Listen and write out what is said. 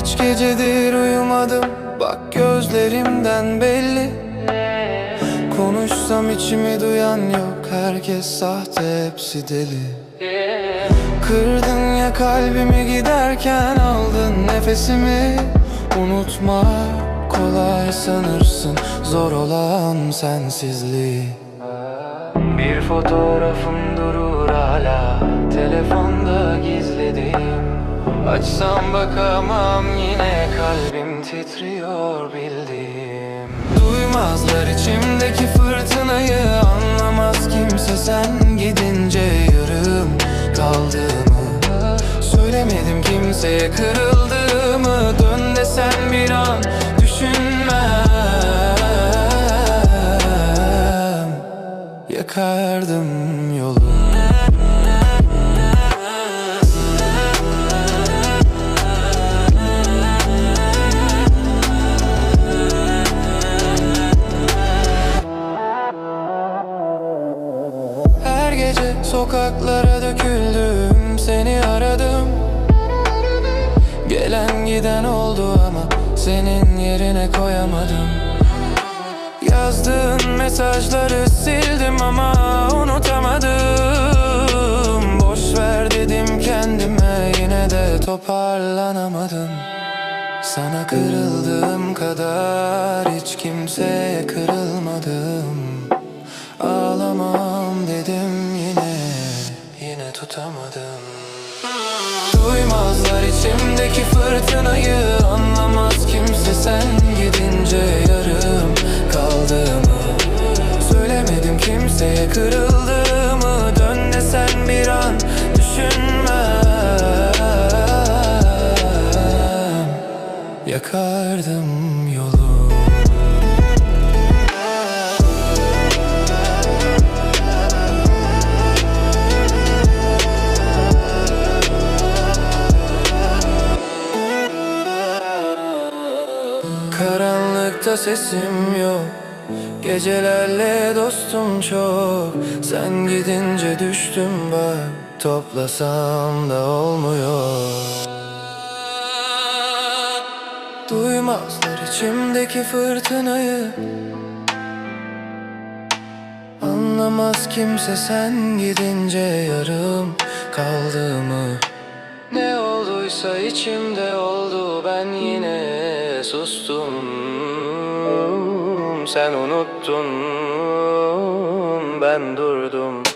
Kaç gecedir uyumadım Bak gözlerimden belli. Konuşsam içimi duyan yok Herkes sahte hepsi deli. Kırdın ya kalbimi giderken Aldın nefesimi. Unutma kolay sanırsın Zor olan sensizliği. Bir fotoğrafım durur hala Açsam bakamam yine kalbim titriyor bildiğim. Duymazlar içimdeki fırtınayı Anlamaz kimse. Sen gidince yarım kaldığımı Söylemedim kimseye kırıldığımı. Dön desen bir an düşünmem. Yakardım yolu sokaklara döküldüm Seni aradım. Gelen giden oldu ama Senin yerine koyamadım. Yazdığın mesajları sildim ama unutamadım. Boş ver dedim kendime yine de toparlanamadım. Sana kırıldığım kadar hiç kimseye tutamadım Duymazlar içimdeki fırtınayı Anlamaz kimse. Sen gidince yarım kaldığımı Söylemedim kimseye. Kırıldığımı Dön desen bir an düşünmem. Yakardım yolu Karanlıkta sesim yok. Gecelerle dostum çok. Sen gidince düştüm bak. Toplasam da olmuyor. Duymazlar içimdeki fırtınayı. Anlamaz kimse sen gidince yarım kaldığımı. Ne olduysa içimde oldu ben yine sustum Sen unuttun ben durdum